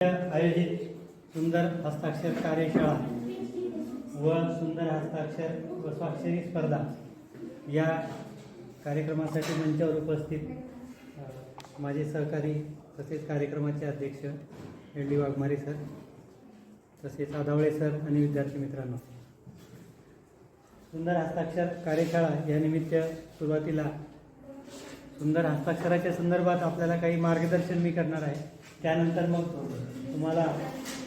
आयोजित सुंदर हस्ताक्षर कार्यशाळा व सुंदर हस्ताक्षर व स्वाक्षरी स्पर्धा या कार्यक्रमासाठी मंचावर उपस्थित माझे सहकारी तसेच कार्यक्रमाचे अध्यक्ष एल डी वाघमारे सर तसेच आदावळे सर आणि विद्यार्थी मित्रांनो. सुंदर हस्ताक्षर कार्यशाळा या निमित्त सुरुवातीला सुंदर हस्ताक्षराच्या संदर्भात आपल्याला काही मार्गदर्शन मी करणार आहे. त्यानंतर मग तुम्हाला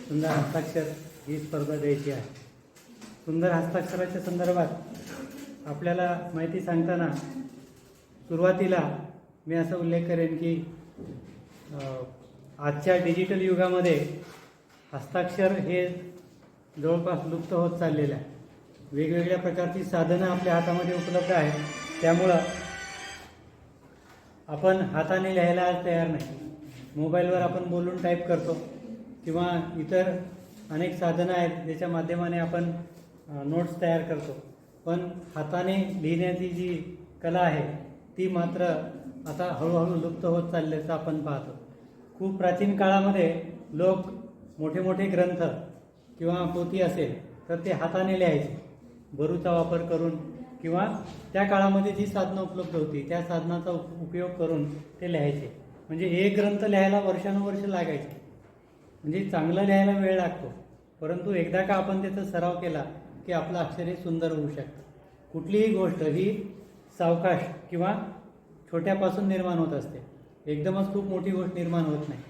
सुंदर हस्ताक्षर ही स्पर्धा द्यायची आहे. सुंदर हस्ताक्षराच्या संदर्भात आपल्याला माहिती सांगताना सुरुवातीला मी असा उल्लेख करेन की आजच्या डिजिटल युगामध्ये हस्ताक्षर हे जवळपास लुप्त होत चाललेलं आहे. वेगवेगळ्या प्रकारची साधनं आपल्या हातामध्ये उपलब्ध आहेत. त्यामुळं आपण हाताने लिहायला तयार नाही. मोबाईलवर आपण बोलून टाईप करतो. किंवा इतर अनेक साधनं आहेत ज्याच्या माध्यमाने आपण नोट्स तयार करतो. पण हाताने लिहिण्याची जी कला आहे ती मात्र आता हळूहळू लुप्त होत चालल्याचं आपण पाहतो. खूप प्राचीन काळामध्ये लोक मोठे मोठे ग्रंथ किंवा पोथी असेल तर ते हाताने लिहायचे. बरूचा वापर करून किंवा त्या काळामध्ये जी साधनं उपलब्ध होती त्या साधनाचा उप- उपयोग करून ते लिहायचे. म्हणजे एक ग्रंथ लिहायला वर्षानुवर्ष लागायचे. म्हणजे चांगलं लिहायला वेळ लागतो. परंतु एकदा का आपण त्याचा सराव केला की आपलं अक्षर सुंदर होऊ शकतं. कुठलीही गोष्ट ही सावकाश किंवा छोट्यापासून निर्माण होत असते. एकदमच खूप मोठी गोष्ट निर्माण होत नाही.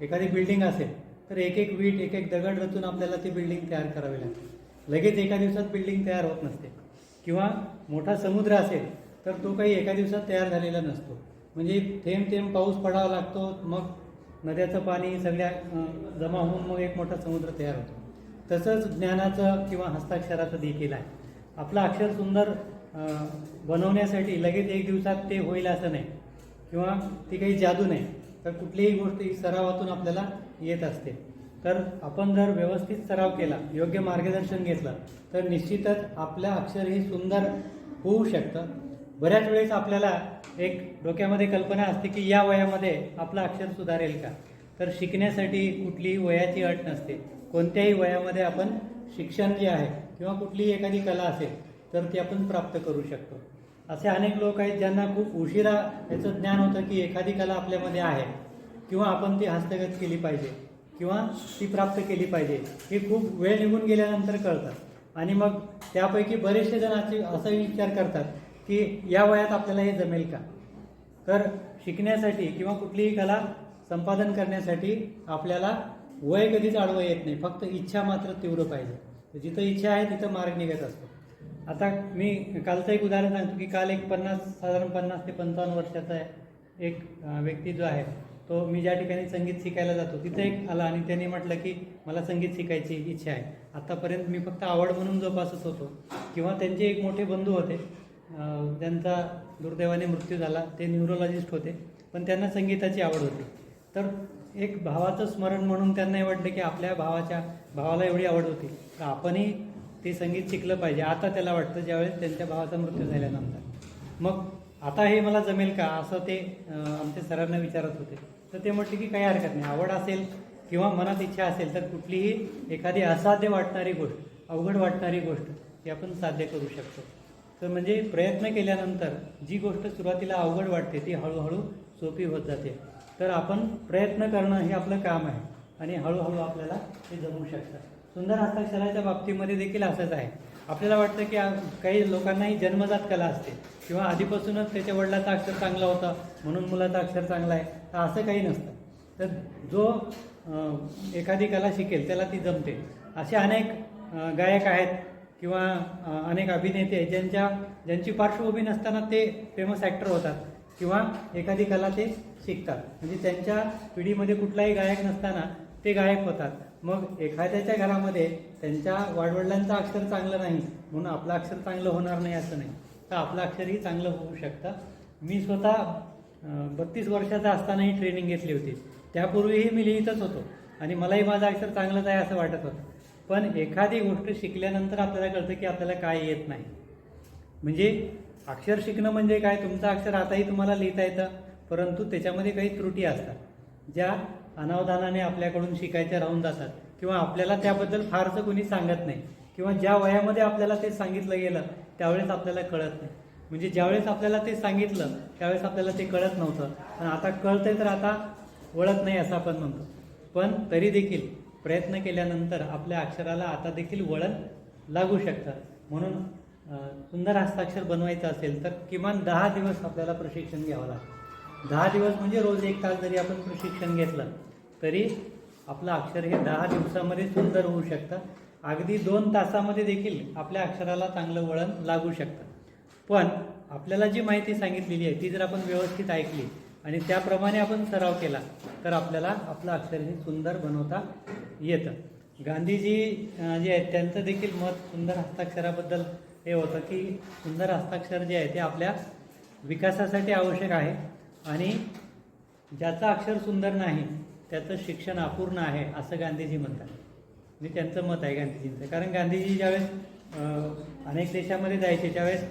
एखादी बिल्डिंग असेल तर एक एक वीट एक एक दगड रचून आपल्याला ती बिल्डिंग तयार करावी लागते. लगेच एका दिवसात बिल्डिंग तयार होत नसते. किंवा मोठा समुद्र असेल तर तो काही एका दिवसात तयार झालेला नसतो. म्हणजे थेंब थेंब पाऊस पडावा लागतो मग नद्याचं पाणी सगळ्या जमा होऊन मग एक मोठा समुद्र तयार होतो. तसंच ज्ञानाचं किंवा हस्ताक्षराचं देखील आहे. आपलं अक्षर सुंदर बनवण्यासाठी लगेच एक दिवसात ते होईल असं नाही. किंवा ती काही जादू नाही. तर कुठलीही गोष्ट ही सरावातून आपल्याला येत असते. तर आपण जर व्यवस्थित सराव केला योग्य मार्गदर्शन घेतलं तर निश्चितच आपलं अक्षर हे सुंदर होऊ शकतं. बऱ्याच वेळेस आपल्याला एक डोक्यामध्ये कल्पना असते की या वयामध्ये आपलं अक्षर सुधारेल का? तर शिकण्यासाठी कुठलीही वयाची अट नसते. कोणत्याही वयामध्ये आपण शिक्षण जे आहे किंवा कुठलीही एखादी कला असेल तर ती आपण प्राप्त करू शकतो. असे अनेक लोक आहेत ज्यांना खूप उशिरा याचं ज्ञान होतं की एखादी कला आपल्यामध्ये आहे किंवा आपण ती हस्तगत केली पाहिजे किंवा ती प्राप्त केली पाहिजे हे खूप वेळ निघून गेल्यानंतर कळतात आणि मग त्यापैकी बरेचसे जण असे असा विचार करतात की या वयात आपल्याला हे जमेल का? तर शिकण्यासाठी किंवा कुठलीही कला संपादन करण्यासाठी आपल्याला वय कधीच आडवं येत नाही. फक्त इच्छा मात्र तीव्र पाहिजे. जिथं इच्छा आहे तिथं मार्ग निघत असतो. आता मी कालचं एक उदाहरण सांगतो की काल एक पन्नास साधारण पन्नास ते पंचावन्न वर्षाचा एक व्यक्ती जो आहे तो मी ज्या ठिकाणी संगीत शिकायला जातो तिथे एक आला आणि त्याने म्हटलं की मला संगीत शिकायची इच्छा आहे. आत्तापर्यंत मी फक्त आवड म्हणून जोपासत होतो किंवा त्यांचे एक मोठे बंधू होते ज्यांचा दुर्दैवाने मृत्यू झाला ते न्यूरोलॉजिस्ट होते पण त्यांना संगीताची आवड होती. तर एक भावाचं स्मरण म्हणून त्यांना वाटलं की आपल्या भावाच्या भावाला एवढी आवड होती. तर आपणही ते संगीत शिकलं पाहिजे. आता त्याला वाटतं ज्यावेळेस त्यांच्या भावाचा मृत्यू झाल्यानंतर मग आता हे मला जमेल का? असं ते आमच्या सरांना विचारत होते. तर ते म्हटले की काही हरकत नाही. आवड असेल किंवा मनात इच्छा असेल तर कुठलीही एखादी असाध्य वाटणारी गोष्ट अवघड वाटणारी गोष्ट ती आपण साध्य करू शकतो. तर म्हणजे प्रयत्न केल्यानंतर जी गोष्ट सुरुवातीला अवघड वाटते ती हळूहळू सोपी होत जाते. तर आपण प्रयत्न करणं हे आपलं काम आहे आणि हळूहळू आपल्याला ते जमू शकतं. सुंदर हस्ताक्षराच्या बाबतीमध्ये देखील असंच आहे. आपल्याला वाटतं की काही लोकांनाही जन्मजात कला असते किंवा आधीपासूनच त्याच्या वडिलाचा अक्षर चांगला होता म्हणून मुलाचा अक्षर चांगला आहे तर असं काही नसतं. तर जो एखादी कला शिकेल त्याला ती जमते. असे अनेक गायक आहेत किंवा अनेक अभिनेते आहेत ज्यांच्या ज्यांची पार्श्वभूमी नसताना ते फेमस ॲक्टर होतात किंवा एखादी कला ते शिकतात. म्हणजे त्यांच्या पिढीमध्ये कुठलाही गायक नसताना ते गायक होतात. मग एखाद्याच्या घरामध्ये त्यांच्या वाडवडिलांचं अक्षर चांगलं नाही म्हणून आपलं अक्षर चांगलं होणार नाही असं नाही. तर आपलं अक्षरही चांगलं होऊ शकतं. मी स्वतः बत्तीस वर्षाचा असतानाही ट्रेनिंग घेतली होती. त्यापूर्वीही मी लिहितच होतो. आणि मलाही माझं अक्षर चांगलंच आहे असं वाटत होतं. पण एखादी गोष्ट शिकल्यानंतर आपल्याला कळतं की आपल्याला काय येत नाही. म्हणजे अक्षर शिकणं म्हणजे काय? तुमचं अक्षर आताही तुम्हाला लिहिता येतं परंतु त्याच्यामध्ये काही त्रुटी असतात. ज्या अनावधानाने आपल्याकडून शिकायच्या राहून जातात किंवा आपल्याला त्याबद्दल फारसं कोणी सांगत नाही किंवा ज्या वयामध्ये आपल्याला ते सांगितलं गेलं त्यावेळेस आपल्याला कळत नाही. म्हणजे ज्यावेळेस आपल्याला ते सांगितलं त्यावेळेस आपल्याला ते कळत नव्हतं. पण आता कळतंय तर आता वळत नाही असं आपण म्हणतो. पण तरी देखील प्रयत्न केल्यानंतर आपल्या अक्षराला आता देखील वळण लागू शकतं म्हणून सुंदर हस्ताक्षर बनवायचं असेल तर किमान दहा दिवस आपल्याला प्रशिक्षण घ्यावं लागतं. दहा दिवस म्हणजे रोज एक तास जरी आपण प्रशिक्षण घेतलं तरी आपलं अक्षर हे दहा दिवसामध्ये सुंदर होऊ शकतं. अगदी दोन तासामध्ये देखील आपल्या अक्षराला चांगलं वळण लागू शकतं. पण आपल्याला जी माहिती सांगितलेली आहे ती जर आपण व्यवस्थित ऐकली आणि त्याप्रमाणे आपण सराव केला तर आपल्याला आपलं अक्षर हे सुंदर बनवता येतं. गांधीजी जे आहेत त्यांचं देखील मत सुंदर हस्ताक्षराबद्दल हे होतं की सुंदर हस्ताक्षर जे आहे ते आपल्या विकासासाठी आवश्यक आहे. आणि ज्याचं अक्षर सुंदर नाही त्याचं शिक्षण अपूर्ण आहे असं गांधीजी म्हणतात. म्हणजे त्यांचं मत आहे गांधीजींचं. कारण गांधीजी ज्यावेळेस अनेक देशामध्ये जायचे त्यावेळेस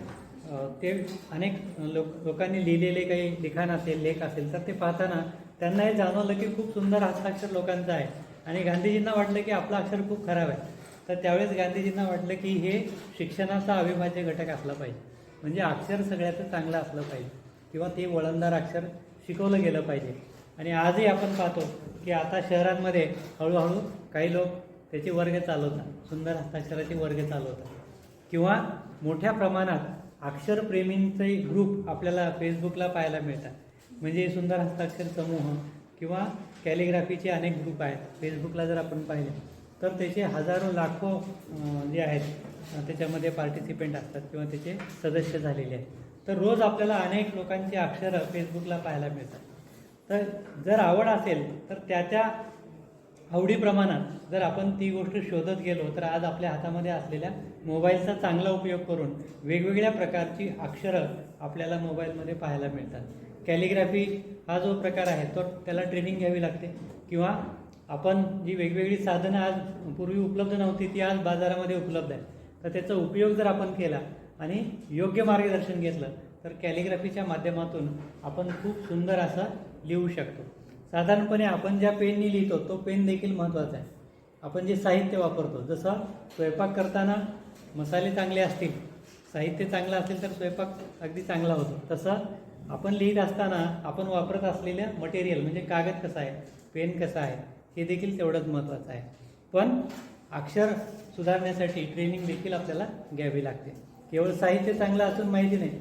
ते अनेक लोक लोकांनी लिहिलेले काही लिखाण असेल लेख असेल तर ते पाहताना त्यांना हे जाणवलं की खूप सुंदर हस्ताक्षर लोकांचं आहे. आणि गांधीजींना वाटलं की आपलं अक्षर खूप खराब आहे. तर त्यावेळेस गांधीजींना वाटलं की हे शिक्षणाचा अविभाज्य घटक असला पाहिजे. म्हणजे अक्षर सगळ्याचं चांगलं असलं पाहिजे. किंवा ते वळणदार अक्षर शिकवलं गेलं पाहिजे. आणि आजही आपण पाहतो की आता शहरांमध्ये हळूहळू काही लोक त्याचे वर्ग चालवतात. सुंदर हस्ताक्षराचे वर्ग चालवतात. किंवा मोठ्या प्रमाणात अक्षरप्रेमींचे ग्रुप आपल्याला फेसबुकला पाहायला मिळतात. म्हणजे सुंदर हस्ताक्षर समूह किंवा कॅलिग्राफीचे अनेक ग्रुप आहेत. फेसबुकला जर आपण पाहिले तर त्याचे हजारो लाखो जे आहेत त्याच्यामध्ये पार्टिसिपेंट असतात किंवा त्याचे सदस्य झालेले आहेत. तर रोज आपल्याला अनेक लोकांची अक्षरं फेसबुकला पाहायला मिळतात. तर जर आवड असेल तर त्या त्या आवडीप्रमाणात जर आपण ती गोष्ट शोधत गेलो तर आज आपल्या हातामध्ये असलेल्या मोबाईलचा चांगला उपयोग करून वेगवेगळ्या प्रकारची अक्षरं आपल्याला मोबाईलमध्ये पाहायला मिळतात. कॅलिग्राफी हा जो प्रकार आहे तो त्याला ट्रेनिंग घ्यावी लागते. किंवा आपण जी वेगवेगळी साधनं आज पूर्वी उपलब्ध नव्हती ती आज बाजारामध्ये उपलब्ध आहे तर त्याचा उपयोग जर आपण केला आणि योग्य मार्गदर्शन घेतलं तर कॅलिग्राफीच्या माध्यमातून आपण खूप सुंदर असं लिहू शकतो. साधारणपणे आपण ज्या पेननी लिहितो तो पेन देखील महत्त्वाचा आहे. आपण जे साहित्य वापरतो जसं स्वयंपाक करताना मसाले चांगले असतील साहित्य चांगलं असेल तर स्वयंपाक अगदी चांगला होतो. तसं आपण लिहित असताना आपण वापरत असलेलं मटेरियल म्हणजे कागद कसा आहे पेन कसा आहे हे देखील तेवढंच महत्त्वाचं आहे. पण अक्षर सुधारण्यासाठी ट्रेनिंग देखील आपल्याला घ्यावी लागते. केवळ साहित्य चांगलं असून माहिती नाही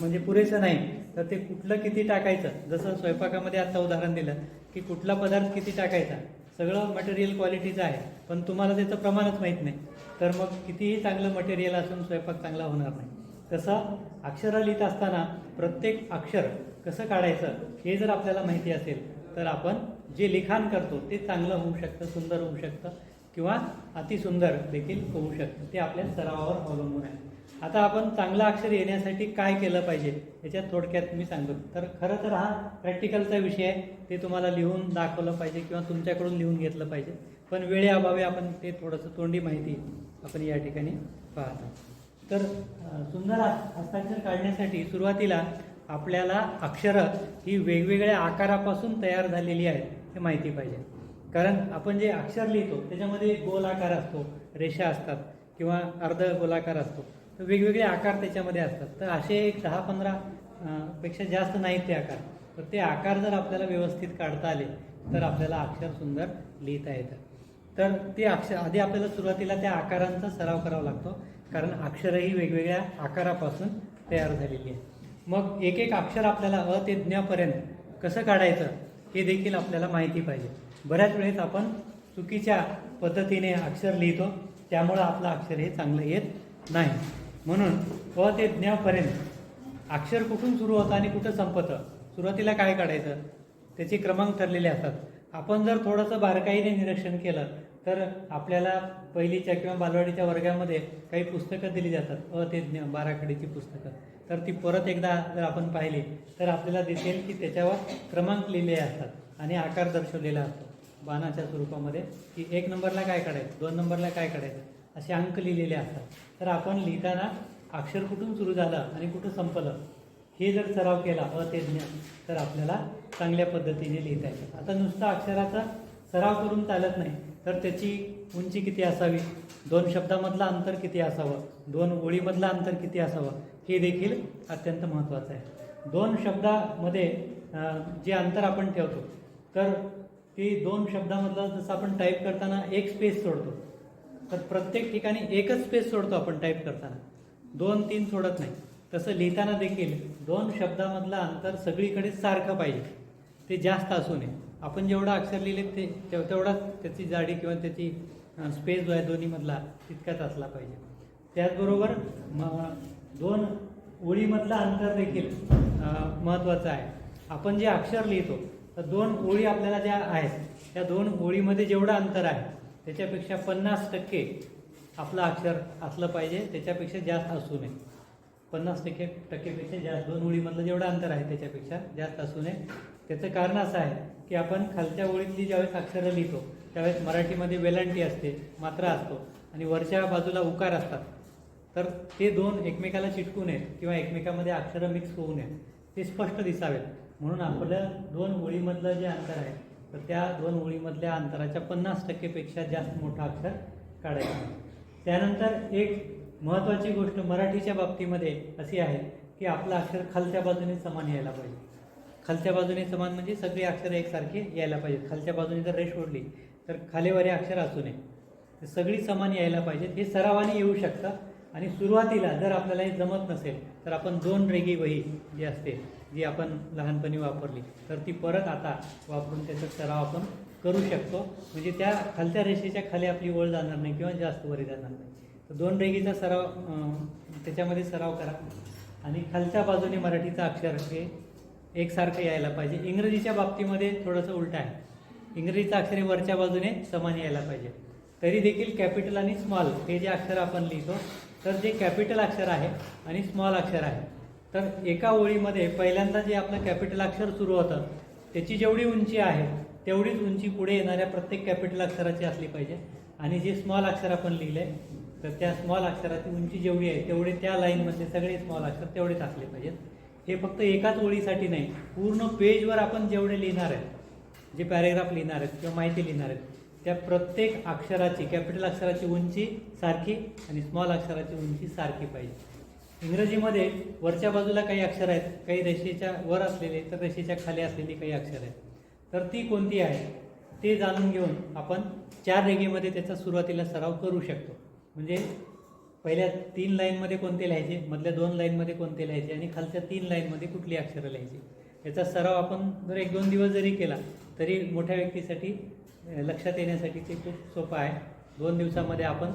म्हणजे पुरेसं नाही तर ते कुठलं किती टाकायचं? जसं स्वयंपाकामध्ये आता उदाहरण दिलं की कुठला पदार्थ किती टाकायचा? सगळं मटेरियल क्वालिटीचं आहे पण तुम्हाला त्याचं प्रमाणच माहीत नाही. तर मग कितीही चांगलं मटेरियल असून स्वयंपाक चांगला होणार नाही. तसं अक्षरं लिहित असताना प्रत्येक अक्षर कसं काढायचं हे जर आपल्याला माहिती असेल तर आपण जे लिखाण करतो ते चांगलं होऊ शकतं सुंदर होऊ शकतं किंवा अतिसुंदर देखील होऊ शकतं. ते आपल्या सरावावर अवलंबून आहे. आता आपण चांगलं अक्षर येण्यासाठी काय केलं पाहिजे याच्यात थोडक्यात मी सांगतो. तर खरं तर हा प्रॅक्टिकलचा विषय आहे. ते तुम्हाला लिहून दाखवलं पाहिजे किंवा तुमच्याकडून लिहून घेतलं पाहिजे. पण वेळेअभावी आपण ते थोडंसं तोंडी माहिती आपण या ठिकाणी पाहतो. तर सुंदर हस्ताक्षर काढण्यासाठी सुरुवातीला आपल्याला अक्षरं ही वेगवेगळ्या आकारापासून तयार झालेली आहेत हे माहिती पाहिजे. कारण आपण जे अक्षर लिहितो त्याच्यामध्ये गोल आकार असतो रेषा असतात किंवा अर्ध गोलाकार असतो. तर वेगवेगळे आकार त्याच्यामध्ये असतात. तर असे एक दहा पंधरा पेक्षा जास्त नाहीत ते आकार. तर ते आकार जर आपल्याला व्यवस्थित काढता आले तर आपल्याला अक्षर सुंदर लिहिता येतं. तर ते अक्षर आधी आपल्याला सुरुवातीला त्या आकारांचा सराव करावा लागतो. कारण अक्षरंही वेगवेगळ्या आकारापासून तयार झालेली आहे. मग एक एक अक्षर आपल्याला अ ते ज्ञापर्यंत कसं काढायचं हे देखील आपल्याला माहिती पाहिजे. बऱ्याच वेळेस आपण चुकीच्या पद्धतीने अक्षर लिहितो त्यामुळं आपलं अक्षर हे चांगलं येत नाही. म्हणून अ ते ज्ञापर्यंत अक्षर कुठून सुरू होतं आणि कुठं संपतं सुरुवातीला काय काढायचं त्याचे क्रमांक ठरलेले असतात. आपण जर थोडंसं बारकाईने निरीक्षण केलं तर आपल्याला पहिलीच्या किंवा बालवाडीच्या वर्गामध्ये काही पुस्तकं दिली जातात. अ ते बाराखडीची पुस्तकं. तर ती परत एकदा जर आपण पाहिली तर आपल्याला दिसेल की त्याच्यावर क्रमांक लिहिलेले असतात आणि आकार दर्शवलेला असतो. बाणाच्या स्वरूपामध्ये. की एक नंबरला काय काढायचं दोन नंबरला काय काढायचं असे अंक लिहिलेले असतात. तर आपण लिहिताना अक्षर कुठून सुरू झालं आणि कुठं संपलं हे जर सराव केला अ ते तर आपल्याला चांगल्या पद्धतीने लिहिता येतं. आता नुसता अक्षराचा सराव करून चालत नाही. तर त्याची उंची किती असावी? दोन शब्दामधलं अंतर किती असावं? दोन ओळीमधलं अंतर किती असावं? हे देखील अत्यंत महत्त्वाचं आहे. दोन शब्दामध्ये जे अंतर आपण ठेवतो तर ती दोन शब्दामधलं जसं आपण टाईप करताना एक स्पेस सोडतो तर प्रत्येक ठिकाणी एकच स्पेस सोडतो आपण टाईप करताना. दोन तीन सोडत नाही. तसं लिहिताना देखील दोन शब्दामधलं अंतर सगळीकडे सारखं पाहिजे. ते जास्त असू नये. आपण जेवढं अक्षर लिहिले ते तेव- तेवढाच त्याची जाडी किंवा त्याची स्पेस जो आहे दोन्हीमधला तितकाच असला पाहिजे. त्याचबरोबर म दोन ओळीमधलं अंतर देखील महत्त्वाचं आहे. आपण जे अक्षर लिहितो तर दोन ओळी आपल्याला ज्या आहेत त्या दोन ओळीमध्ये जेवढं अंतर आहे त्याच्यापेक्षा पन्नास टक्के आपलं अक्षर असलं पाहिजे त्याच्यापेक्षा जास्त असू नये. पन्नास टक्के टक्केपेक्षा जास्त दोन ओळीमधलं जेवढं अंतर आहे त्याच्यापेक्षा जास्त असू नये. त्याचं कारण असं आहे की आपण खालच्या ओळीतली ज्यावेळेस अक्षरं लिहितो त्यावेळेस मराठीमध्ये वेलांटी असते मात्रा असतो आणि वरच्या बाजूला उकार असतात. तर ते दोन एकमेकाला चिटकू नयेत किंवा एकमेकामध्ये अक्षरं मिक्स होऊ नयेत ते स्पष्ट दिसावेत. म्हणून आपल्या दोन ओळीमधलं जे अंतर आहे तर त्या दोन ओळीमधल्या अंतराच्या पन्नास टक्केपेक्षा जास्त मोठं अक्षर काढायचं. त्यानंतर एक महत्त्वाची गोष्ट मराठीच्या बाबतीमध्ये अशी आहे की आपलं अक्षर खालच्या बाजूने समान यायला पाहिजे. खालच्या बाजूने समान म्हणजे सगळी अक्षरं एकसारखे यायला पाहिजेत. खालच्या बाजूने जर रेष ओढली तर खालीवरी अक्षर असू नये. तर सगळी समान यायला पाहिजेत. हे सरावाने येऊ शकतं. आणि सुरुवातीला जर आपल्याला हे जमत नसेल तर आपण दोन रेगी वही जी असते जी आपण लहानपणी वापरली तर ती परत आता वापरून त्याचा सराव आपण करू शकतो. म्हणजे त्या खालच्या रेषेच्या खाली आपली ओळ जाणार नाही किंवा जास्त वरी जाणार नाही. तर दोन रेगीचा सराव त्याच्यामध्ये सराव करा. आणि खालच्या बाजूने मराठीचं अक्षर हे एकसारखं यायला पाहिजे. इंग्रजीच्या बाबतीमध्ये थोडंसं उलट आहे. इंग्रजीचं अक्षर वरच्या बाजूने समान यायला पाहिजे. तरी देखील कॅपिटल आणि स्मॉल हे जे अक्षर आपण लिहितो तर जे कॅपिटल अक्षर आहे आणि स्मॉल अक्षर आहे. तर एका ओळीमध्ये पहिल्यांदा जे आपलं कॅपिटल अक्षर सुरू होतं त्याची जेवढी उंची आहे तेवढीच उंची पुढे येणाऱ्या प्रत्येक कॅपिटल अक्षराची असली पाहिजे. आणि जे स्मॉल अक्षर आपण लिहिले तर त्या स्मॉल अक्षराची उंची जेवढी आहे तेवढे त्या लाईनमधले सगळे स्मॉल अक्षर तेवढेच असले पाहिजेत. हे फक्त एकाच ओळीसाठी नाही पूर्ण पेजवर आपण जेवढे लिहिणार आहेत जे पॅरेग्राफ लिहिणार आहेत किंवा माहिती लिहिणार आहेत त्या प्रत्येक अक्षराची कॅपिटल अक्षराची उंची सारखी आणि स्मॉल अक्षराची उंची सारखी पाहिजे. इंग्रजीमध्ये वरच्या बाजूला काही अक्षर आहेत काही रेषेच्या वर असलेले तर रेषेच्या खाली असलेली काही अक्षर आहेत. तर ती कोणती आहे? ते जाणून घेऊन आपण चार रेगेमध्ये त्याचा सुरुवातीला सराव करू शकतो. म्हणजे पहिल्या तीन लाईनमध्ये कोणते लिहायचे? मधल्या दोन लाईनमध्ये कोणते लिहायचे? आणि खालच्या तीन लाईनमध्ये कुठली अक्षरं लिहायची? याचा सराव आपण जर एक दोन दिवस जरी केला तरी मोठ्या व्यक्तीसाठी लक्षात येण्यासाठी ते खूप सोपं आहे. दोन दिवसामध्ये आपण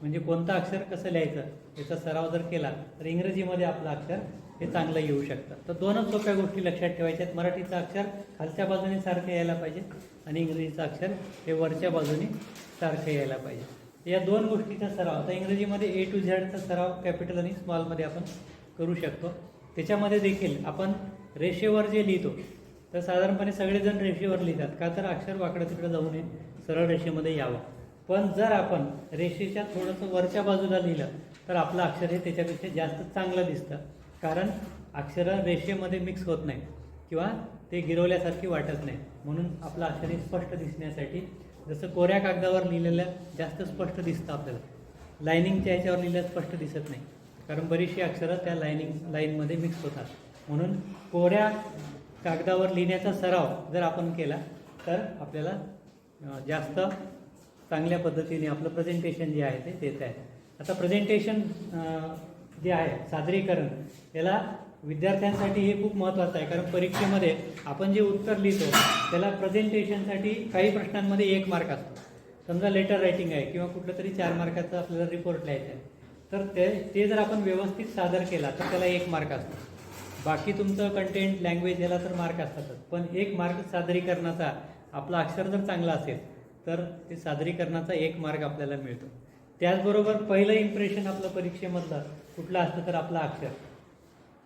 म्हणजे कोणतं अक्षर कसं लिहायचं याचा सराव जर केला तर इंग्रजीमध्ये आपलं अक्षर हे चांगलं येऊ शकतं. तर दोनच सोप्या गोष्टी लक्षात ठेवायच्या आहेत. मराठीचं अक्षर खालच्या बाजूने सारखं यायला पाहिजे आणि इंग्रजीचं अक्षर हे वरच्या बाजूने सारखं यायला पाहिजे. या दोन गोष्टीचा सराव आता इंग्रजीमध्ये ए टू झेडचा सराव कॅपिटल आणि स्मॉलमध्ये आपण करू शकतो. त्याच्यामध्ये देखील आपण रेषेवर जे लिहितो तर साधारणपणे सगळेजण रेषेवर लिहितात का तर अक्षर वाकडं तिकडं जाऊ नये सरळ रेषेमध्ये यावं. पण जर आपण रेषेच्या थोडंसं वरच्या बाजूला लिहिलं तर आपलं अक्षर हे त्याच्यापेक्षा जास्त चांगलं दिसतं. कारण अक्षरं रेषेमध्ये मिक्स होत नाही किंवा ते गिरवल्यासारखी वाटत नाही. म्हणून आपलं अक्षर हे स्पष्ट दिसण्यासाठी जसं कोऱ्या कागदावर लिहिलेलं जास्त स्पष्ट दिसतं आपल्याला. लायनिंगच्या याच्यावर लिहिलं स्पष्ट दिसत नाही. कारण बरीचशी अक्षरं त्या लायनिंग लाईनमध्ये मिक्स होतात. म्हणून कोऱ्या कागदावर लिहिण्याचा सराव जर आपण केला तर आपल्याला जास्त चांगल्या पद्धतीने आपलं प्रेझेंटेशन जे आहे ते देत आहे आता प्रेझेंटेशन जे आहे सादरीकरण याला विद्यार्थ्यांसाठी हे खूप महत्त्वाचं आहे. कारण परीक्षेमध्ये आपण जे उत्तर लिहितो त्याला प्रेझेंटेशनसाठी काही प्रश्नांमध्ये एक मार्क असतो. समजा लेटर रायटिंग आहे किंवा कुठलं तरी चार मार्काचा आपल्याला रिपोर्ट लिहायचा आहे. तर ते ते जर आपण व्यवस्थित सादर केला तर त्याला एक मार्क असतो. बाकी तुमचं कंटेंट लँग्वेज याला तर मार्क असतातच. पण एक मार्क सादरीकरणाचा आपला अक्षर जर चांगला असेल तर ते सादरीकरणाचा एक मार्क आपल्याला मिळतो. त्याचबरोबर पहिलं इम्प्रेशन आपलं परीक्षेमधलं कुठलं असतं तर आपलं अक्षर.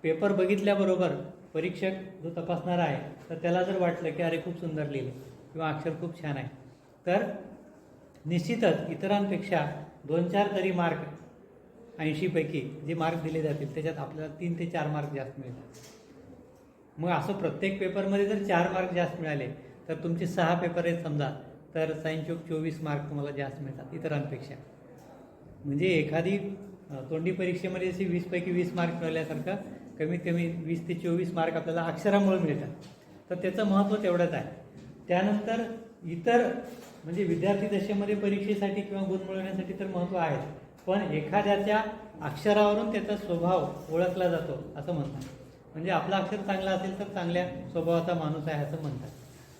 पेपर बघितल्याबरोबर परीक्षक जो तपासणारा आहे तर त्याला जर वाटलं की अरे खूप सुंदर लिहिलं किंवा अक्षर खूप छान आहे तर निश्चितच इतरांपेक्षा दोन चार तरी मार्क ऐंशीपैकी जे मार्क दिले जातील त्याच्यात आपल्याला तीन ते चार मार्क जास्त मिळतात मग असं प्रत्येक पेपरमध्ये जर चार मार्क जास्त मिळाले तर तुमचे सहा पेपर आहेत समजा तर सायन्स चोवीस मार्क तुम्हाला जास्त मिळतात इतरांपेक्षा. म्हणजे एखादी तोंडी परीक्षेमध्ये जशी वीसपैकी वीस मार्क मिळाल्यासारखं कमीत कमी वीस ते चोवीस मार्क आपल्याला अक्षरामुळे मिळतात. तर त्याचं महत्त्व तेवढंच आहे. त्यानंतर इतर म्हणजे विद्यार्थी दशेमध्ये परीक्षेसाठी किंवा गुण मिळवण्यासाठी तर महत्त्व आहे. पण एखाद्याच्या अक्षरावरून त्याचा स्वभाव ओळखला जातो असं म्हणतात. म्हणजे आपला अक्षर चांगला असेल तर चांगल्या स्वभावाचा माणूस आहे असं म्हणतात.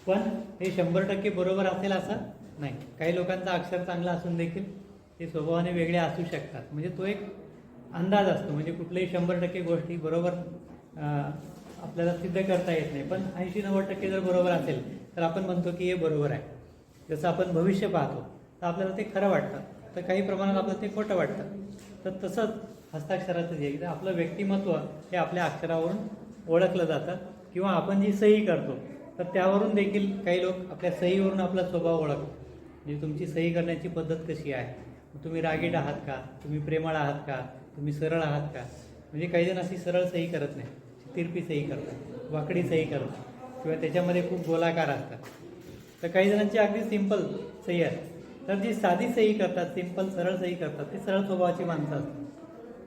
पण हे शंभर टक्के बरोबर असेल असं नाही. काही लोकांचा अक्षर चांगला असून देखील ते स्वभावाने वेगळे असू शकतात. म्हणजे तो एक अंदाज असतो. म्हणजे कुठल्याही शंभर टक्के गोष्टी बरोबर आपल्याला सिद्ध करता येत नाही. पण ऐंशी नव्वद टक्के जर बरोबर असेल तर आपण म्हणतो की हे बरोबर आहे. जसं आपण भविष्य पाहतो तर आपल्याला ते खरं वाटतं. तर काही प्रमाणात आपल्याला ते खोटं वाटतं. तर तसंच हस्ताक्षराचं जे आहे, आपलं व्यक्तिमत्व हे आपल्या अक्षरावरून ओळखलं जातं. किंवा आपण जी सही करतो तर त्यावरून देखील काही लोक आपल्या सहीवरून आपला स्वभाव ओळखतो म्हणजे तुमची सही करण्याची पद्धत कशी आहे? तुम्ही रागीट आहात का? तुम्ही प्रेमळ आहात का? तुम्ही सरळ आहात का? म्हणजे काही जण अशी सरळ सही करत नाही तिरपी सही करतात वाकडी सही करतात किंवा त्याच्यामध्ये खूप गोलाकार असतात. तर काही जणांची अगदी सिंपल सही आहे. तर जी साधी सही करतात सिंपल सरळ सही करतात ती सरळ स्वभावाची माणसं असतात.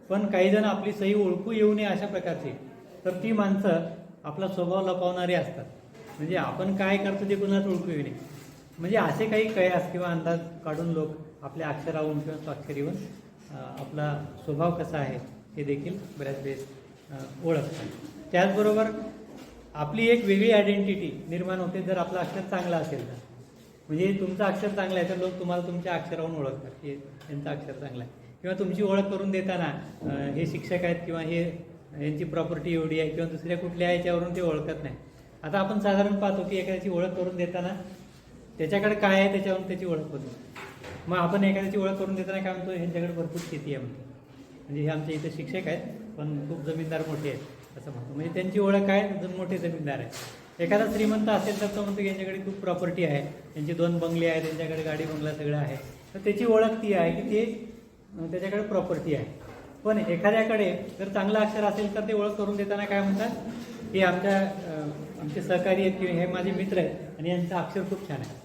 पण काही जण आपली सही ओळखू येऊ नये अशा प्रकारची तर ती माणसं आपला स्वभाव लपवणारी असतात. म्हणजे आपण काय करतो ते कुणाच ओळखू येऊ नये. म्हणजे असे काही कयास किंवा अंदाज काढून लोक आपल्या अक्षरावरून किंवा स्वाक्षरीवरून आपला स्वभाव कसा आहे हे देखील बऱ्याच वेळेस ओळखतात. त्याचबरोबर आपली एक वेगळी आयडेंटिटी निर्माण होते जर आपलं अक्षर चांगलं असेल तर. म्हणजे तुमचं अक्षर चांगलं आहे तर लोक तुम्हाला तुमच्या अक्षरावरून ओळखतात की यांचं अक्षर चांगलं आहे. किंवा तुमची ओळख करून देताना हे शिक्षक आहेत किंवा हे यांची प्रॉपर्टी एवढी आहे किंवा दुसऱ्या कुठल्या याच्यावरून ते ओळखत नाही. आता आपण साधारण पाहतो की एखाद्याची ओळख करून देताना त्याच्याकडे काय आहे त्याच्यावरून त्याची ओळख होते. मग आपण एखाद्याची ओळख करून देताना काय म्हणतो ह्यांच्याकडे भरपूर शेती आहे म्हणतो. म्हणजे हे आमच्या इथे शिक्षक आहेत पण खूप जमीनदार मोठे आहेत असं म्हणतो. म्हणजे त्यांची ओळख काय? जण मोठे जमीनदार आहे एखादा श्रीमंत असेल तर तो म्हणतो यांच्याकडे खूप प्रॉपर्टी आहे. त्यांचे दोन बंगले आहेत त्यांच्याकडे गाडी बंगला सगळं आहे. तर त्याची ओळख ती आहे की ते त्याच्याकडे प्रॉपर्टी आहे. पण एखाद्याकडे जर चांगलं अक्षर असेल तर ते ओळख करून देताना काय म्हणतात की आमच्या आमचे सहकारी आहेत किंवा हे माझे मित्र आहेत आणि यांचं अक्षर खूप छान आहे.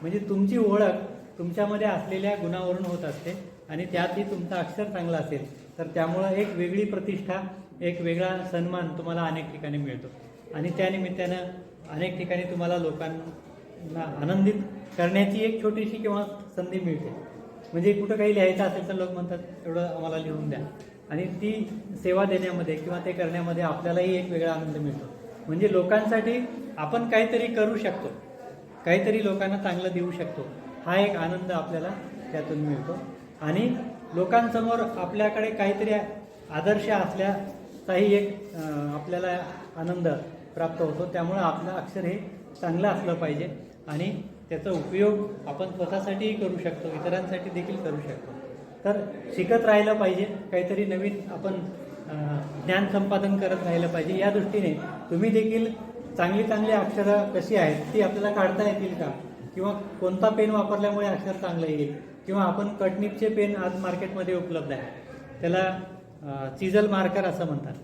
म्हणजे तुमची ओळख तुमच्यामध्ये असलेल्या गुणावरून होत असते आणि त्यातही तुमचं अक्षर चांगला असेल तर त्यामुळं एक वेगळी प्रतिष्ठा एक वेगळा सन्मान तुम्हाला अनेक ठिकाणी मिळतो. आणि त्या निमित्तानं अनेक ठिकाणी तुम्हाला लोकांना आनंदित करण्याची एक छोटीशी किंवा संधी मिळते. म्हणजे कुठं काही लिहायचं असेल तर लोक म्हणतात एवढं आम्हाला लिहून द्या. आणि ती सेवा देण्यामध्ये किंवा ते करण्यामध्ये आपल्यालाही एक वेगळा आनंद मिळतो. म्हणजे लोकांसाठी आपण काहीतरी करू शकतो. काहीतरी लोकांना चांगलं देऊ शकतो. हा एक आनंद आपल्याला त्यातून मिळतो. आणि लोकांसमोर आपल्याकडे काहीतरी आदर्श असल्याचाही एक आपल्याला आनंद प्राप्त होतो. त्यामुळं आपलं अक्षर हे चांगलं असलं पाहिजे आणि त्याचा उपयोग आपण स्वतःसाठीही करू शकतो इतरांसाठी देखील करू शकतो. तर शिकत राहिलं पाहिजे काहीतरी नवीन आपण ज्ञान संपादन करत राहिलं पाहिजे. या दृष्टीने तुम्ही देखील चांगली चांगली अक्षरं कशी आहेत ती आपल्याला काढता येतील का? किंवा कोणता पेन वापरल्यामुळे अक्षर चांगलं येईल किंवा आपण कटनिपचे पेन आज मार्केटमध्ये उपलब्ध आहे. त्याला चिजल मार्कर असं म्हणतात.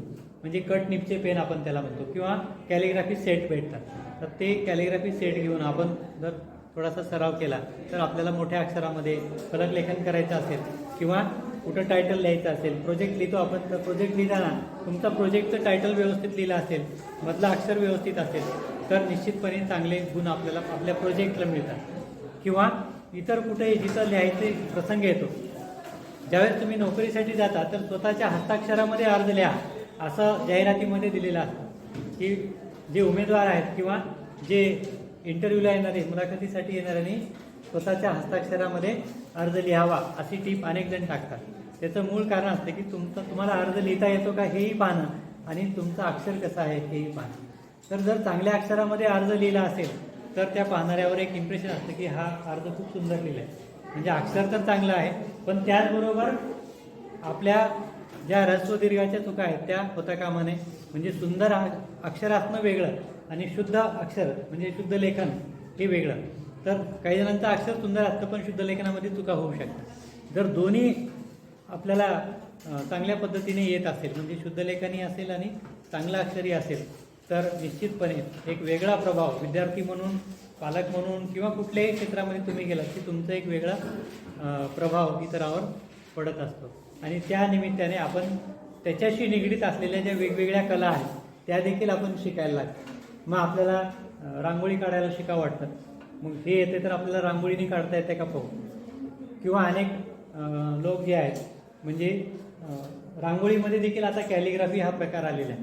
म्हणजे कटनिपचे पेन आपण त्याला म्हणतो. किंवा कॅलिग्राफी सेट भेटतात. तर ते कॅलिग्राफी सेट घेऊन आपण जर थोडासा सराव केला तर आपल्याला मोठ्या अक्षरामध्ये फलक लेखन करायचं असेल किंवा कुठं टायटल लिहायचं असेल प्रोजेक्ट लिहितो आपण तर प्रोजेक्ट लिहिताना तुमचा प्रोजेक्टचं टायटल व्यवस्थित लिहिलं असेल मधलं अक्षर व्यवस्थित असेल तर निश्चितपणे चांगले गुण आपल्याला आपल्या प्रोजेक्टला मिळतात. किंवा इतर कुठेही जिथं लिहायचे प्रसंग येतो ज्यावेळेस तुम्ही नोकरीसाठी जाता तर स्वतःच्या हस्ताक्षरामध्ये अर्ज लिहा असं जाहिरातीमध्ये दिलेलं असतं. की जे उमेदवार आहेत किंवा जे इंटरव्ह्यूला येणारे मुलाखतीसाठी येणाऱ्यांनी स्वतःच्या हस्ताक्षरामध्ये अर्ज लिहावा अशी टीप अनेक जण टाकतात. त्याचं मूळ कारण असतं की तुमचं तुम्हाला अर्ज लिहिता येतो का हेही पाहणं आणि तुमचं अक्षर कसं आहे हेही पाहणं. तर जर चांगल्या अक्षरामध्ये अर्ज लिहिला असेल तर त्या पाहणाऱ्यावर एक इम्प्रेशन असतं की हा अर्ज खूप सुंदर लिहिला आहे. म्हणजे अक्षर तर चांगलं आहे पण त्याचबरोबर आपल्या ज्या ऱ्हस्व दीर्घाच्या चुका आहेत त्या होता कामाने. म्हणजे सुंदर अक्षर असणं वेगळं आणि शुद्ध अक्षर म्हणजे शुद्ध लेखन हे वेगळं. तर काही जणांचा अक्षर सुंदर असतं पण शुद्ध लेखनामध्ये चुका होऊ शकतात. जर दोन्ही आपल्याला चांगल्या पद्धतीने येत असेल म्हणजे शुद्ध लेखनही असेल आणि चांगलं अक्षरही असेल तर निश्चितपणे एक वेगळा प्रभाव विद्यार्थी म्हणून पालक म्हणून किंवा कुठल्याही क्षेत्रामध्ये तुम्ही गेलात की तुमचा एक वेगळा प्रभाव इतरावर पडत असतो. आणि त्या निमित्ताने आपण त्याच्याशी निगडीत असलेल्या ज्या वेगवेगळ्या कला आहेत त्या देखील आपण शिकायला लागतो. मग आपल्याला रांगोळी काढायला शिकावं वाटतं. मग हे येते तर आपल्याला रांगोळीने काढता येते का पाहू? किंवा अनेक लोक जे आहेत म्हणजे रांगोळीमध्ये देखील आता कॅलिग्राफी हा प्रकार आलेला आहे.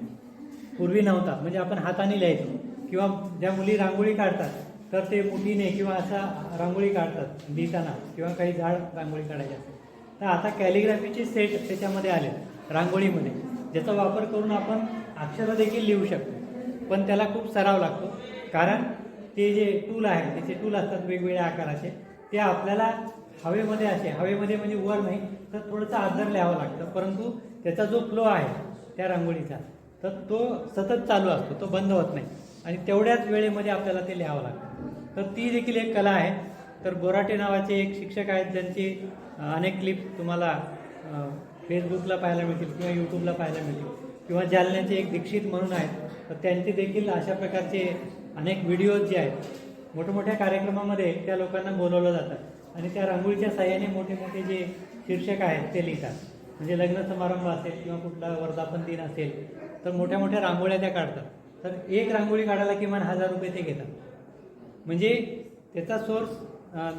पूर्वी नव्हता. म्हणजे आपण हाताने लिहायचो. किंवा ज्या मुली रांगोळी काढतात तर ते मुठीने किंवा असा रांगोळी काढतात लिहिताना किंवा काही झाड रांगोळी काढायची असेल तर आता कॅलिग्राफीचे सेट त्याच्यामध्ये आले रांगोळीमध्ये. ज्याचा वापर करून आपण अक्षरं देखील लिहू शकतो. पण त्याला खूप सराव लागतो. कारण ते जे टूल आहे त्याचे टूल असतात वेगवेगळ्या आकाराचे ते आपल्याला हवेमध्ये असे हवेमध्ये म्हणजे वर नाही तर थोडंसं आदर लिहावं लागतं. परंतु त्याचा जो फ्लो आहे त्या रांगोळीचा तर तो सतत चालू असतो तो बंद होत नाही. आणि तेवढ्याच वेळेमध्ये आपल्याला ते लिहावं लागतं. तर ती देखील एक कला आहे. तर बोराटे नावाचे एक शिक्षक आहेत ज्यांचे अनेक क्लिप तुम्हाला फेसबुकला पाहायला मिळतील किंवा यूट्यूबला पाहायला मिळतील. किंवा जालन्याचे एक दीक्षित म्हणून आहेत. तर त्यांचे देखील अशा प्रकारचे अनेक व्हिडिओज जे आहेत मोठमोठ्या कार्यक्रमामध्ये त्या लोकांना बोलवलं जातं. आणि त्या रांगोळीच्या साह्याने मोठे मोठे जे शीर्षक आहेत ते लिहितात. म्हणजे लग्न समारंभ असेल किंवा कुठला वर्धापन दिन असेल तर मोठ्या मोठ्या रांगोळ्या त्या काढतात. तर एक रांगोळी काढायला किमान हजार रुपये ते घेतात. म्हणजे त्याचा सोर्स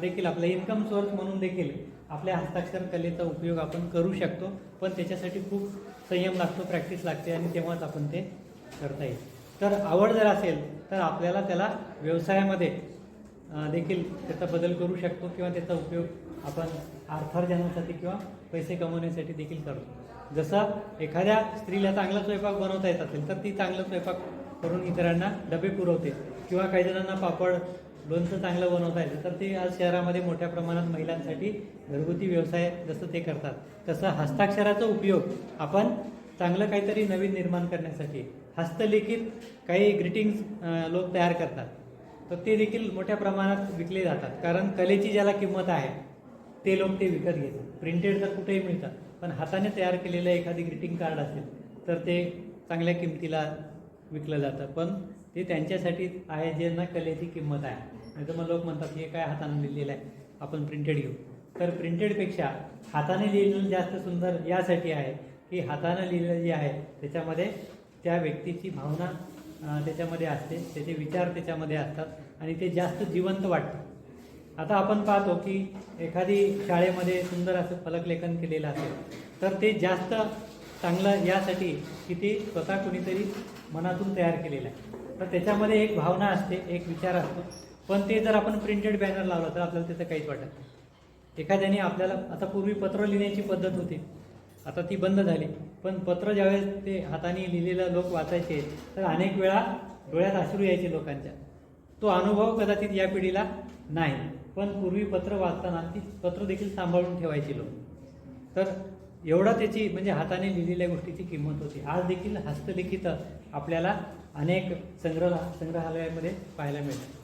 देखील आपला इन्कम सोर्स म्हणून देखील आपल्या हस्ताक्षर कलेचा उपयोग आपण करू शकतो. पण त्याच्यासाठी खूप संयम लागतो प्रॅक्टिस लागते आणि तेव्हाच आपण ते करता येईल. तर आवड जर असेल तर आपल्याला त्याला व्यवसायामध्ये देखील त्याचा बदल करू शकतो किंवा त्याचा उपयोग आपण अर्थार्जनासाठी किंवा पैसे कमवण्यासाठी देखील करतो. जसं एखाद्या स्त्रीला चांगला स्वयंपाक बनवता येत असेल तर ती चांगला स्वयंपाक करून इतरांना डबे पुरवते किंवा काही जणांना पापड लोणचं चांगलं बनवता येतं तर ते आज शहरामध्ये मोठ्या प्रमाणात महिलांसाठी घरगुती व्यवसाय जसं ते करतात. तसं हस्ताक्षराचा उपयोग आपण चांगलं काहीतरी नवीन निर्माण करण्यासाठी हस्तलिखित काही ग्रीटिंग्स लोक तयार करतात. तर ते देखील मोठ्या प्रमाणात विकले जातात. कारण कलेची ज्याला किंमत आहे ते लोक ते विकत घेतात. प्रिंटेड तर कुठेही मिळतात पण हाताने तयार केलेलं एखादी ग्रीटिंग कार्ड असेल तर ते चांगल्या किमतीला विकलं जातं. पण ते त्यांच्यासाठी आहे ज्यांना कलेची किंमत आहे. नाही तर मग लोक म्हणतात हे काय हाताने लिहिलेलं आहे? आपण प्रिंटेड घेऊ. तर प्रिंटेडपेक्षा हाताने लिहिलेलं जास्त सुंदर यासाठी आहे की हाताने लिहिलेलं जे आहे त्याच्यामध्ये त्या व्यक्तीची भावना त्याच्यामध्ये असते. त्याचे विचार त्याच्यामध्ये असतात आणि ते जास्त जिवंत वाटतं. आता आपण पाहतो की एखादी शाळेमध्ये सुंदर असं फलकलेखन केलेलं असेल तर ते जास्त चांगलं यासाठी की ते स्वतः कुणीतरी मनातून तयार केलेलं आहे. तर त्याच्यामध्ये एक भावना असते एक विचार असतो. पण ते जर आपण प्रिंटेड बॅनर लावलं तर आपल्याला त्याचं काहीच वाटत नाही. एखाद्याने आपल्याला आता पूर्वी पत्र लिहिण्याची पद्धत होती. आता ती बंद झाली. पण पत्र ज्यावेळेस ते हाताने लिहिलेलं लोक वाचायचे तर अनेक वेळा डोळ्यात अश्रू यायचे लोकांच्या. तो अनुभव कदाचित या पिढीला नाही पण पूर्वी पत्र वाचताना ती पत्र देखील सांभाळून ठेवायची लोक. तर एवढा त्याची म्हणजे हाताने लिहिलेल्या गोष्टीची किंमत होती. आज देखील हस्तलिखित आपल्याला अनेक संग्रह संग्रहालयामध्ये पाहायला मिळतं.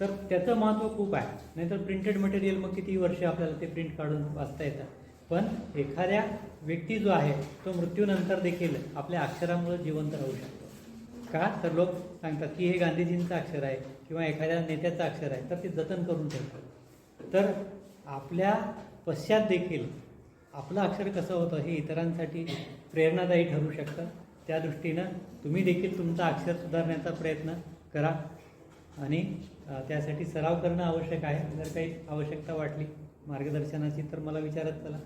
तर त्याचं महत्त्व खूप आहे. नाहीतर प्रिंटेड मटेरियल मग किती वर्ष आपल्याला ते प्रिंट काढून वाचता येतं? पण एखाद्या व्यक्ती जो आहे तो मृत्यूनंतर देखील आपल्या अक्षरामुळे जिवंत राहू शकतो. का? तर लोक सांगतात की हे गांधीजींचं अक्षर आहे किंवा एखाद्या नेत्याचं अक्षर आहे तर ते जतन करून ठेवतात. तर आपल्या पश्चात देखील आपलं अक्षर कसं होतं हे इतरांसाठी प्रेरणादायी ठरू शकतं. त्या दृष्टीनं तुम्ही देखील तुमचं अक्षर सुधारण्याचा प्रयत्न करा. आणि त्यासाठी सराव करणं आवश्यक आहे. जर काही आवश्यकता वाटली मार्गदर्शनाची तर मला विचारत चला.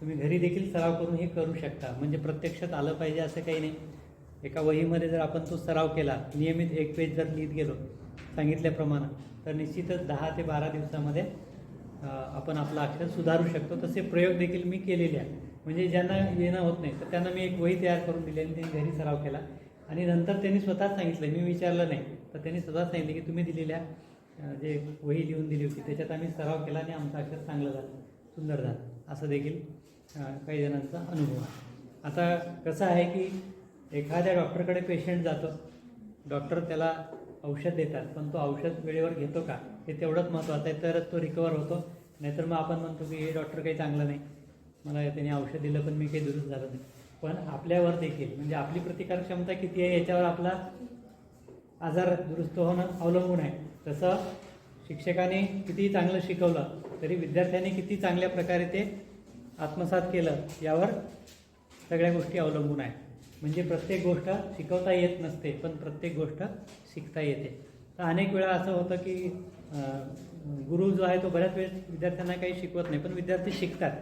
तुम्ही घरी देखील सराव करून हे करू शकता. म्हणजे प्रत्यक्षात आलं पाहिजे असं काही नाही. एका वहीमध्ये जर आपण तो सराव केला नियमित एक पेज जर लिहित गेलो सांगितल्याप्रमाणे तर निश्चितच दहा ते बारा दिवसामध्ये आपण आपलं अक्षर सुधारू शकतो. तसे प्रयोग देखील मी केलेले आहे म्हणजे ज्यांना येणं होत नाही तर त्यांना मी एक वही तयार करून दिली आणि त्यांनी घरी सराव केला. आणि नंतर त्यांनी स्वतःच सांगितलं मी विचारलं नाही तर त्यांनी स्वतःच सांगितलं की तुम्ही दिलेल्या जे वही लिहून दिली होती त्याच्यात आम्ही सराव केला आणि आमचं अक्षर चांगलं झालं. सुंदर झालं. असं देखील काही जणांचा अनुभव आहे. आता कसं आहे की एखाद्या डॉक्टरकडे पेशंट जातो. डॉक्टर त्याला औषध देतात पण तो औषध वेळेवर घेतो का? हे तेवढंच महत्त्वाचं आहे. तरच तो रिकवर होतो. नाहीतर मग आपण म्हणतो की हे डॉक्टर काही चांगलं नाही. मला त्याने औषध दिलं पण मी काही दुरुस्त झालं नाही. पण आपल्यावर देखील म्हणजे आपली प्रतिकार क्षमता किती आहे याच्यावर आपला आजार दुरुस्त होणं अवलंबून आहे. तसं शिक्षकाने किती चांगलं शिकवलं तरी विद्यार्थ्यांनी किती चांगल्या प्रकारे ते आत्मसात केलं यावर सगळ्या गोष्टी अवलंबून आहेत. म्हणजे प्रत्येक गोष्ट शिकवता येत नसते पण प्रत्येक गोष्ट शिकता येते. तर अनेक वेळा असं होतं की गुरु जो आहे तो बऱ्याच वेळेस विद्यार्थ्यांना काही शिकवत नाही पण विद्यार्थी शिकतात.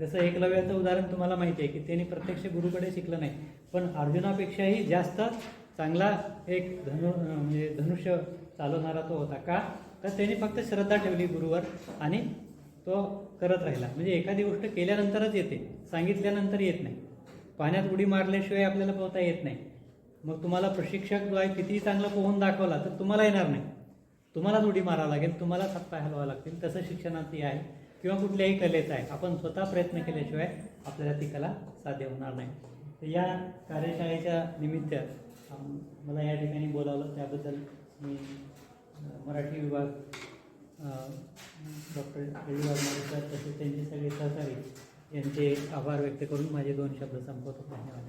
जसं एकलव्याचं उदाहरण तुम्हाला माहिती आहे की त्यांनी प्रत्यक्ष गुरुकडे शिकलं नाही. पण अर्जुनापेक्षाही जास्त चांगला एक धनु म्हणजे धनुष्य चालवणारा तो होता का? तर त्यांनी फक्त श्रद्धा ठेवली गुरुवर आणि तो करत राहिला. म्हणजे एखादी गोष्ट केल्यानंतरच येते. सांगितल्यानंतर येत नाही. पाण्यात उडी मारल्याशिवाय आपल्याला पोहता येत नाही. मग तुम्हाला प्रशिक्षक जो आहे कितीही चांगला पोहून दाखवला तर तुम्हाला येणार नाही. तुम्हालाच उडी मारावं लागेल तुम्हालाच हातपाय हलवावं लागतील. तसं शिक्षणाची आहे किंवा कुठल्याही कलेचं आहे. आपण स्वतः प्रयत्न केल्याशिवाय आपल्याला ती कला साध्य होणार नाही. तर या कार्यशाळेच्या निमित्त मला या ठिकाणी बोलावलं. त्याबद्दल मी मराठी विभाग डॉक्टर रवी सर तसेच त्यांचे सगळे सहकारी यांचे आभार व्यक्त करून माझे दोन शब्द संपवतो. धन्यवाद.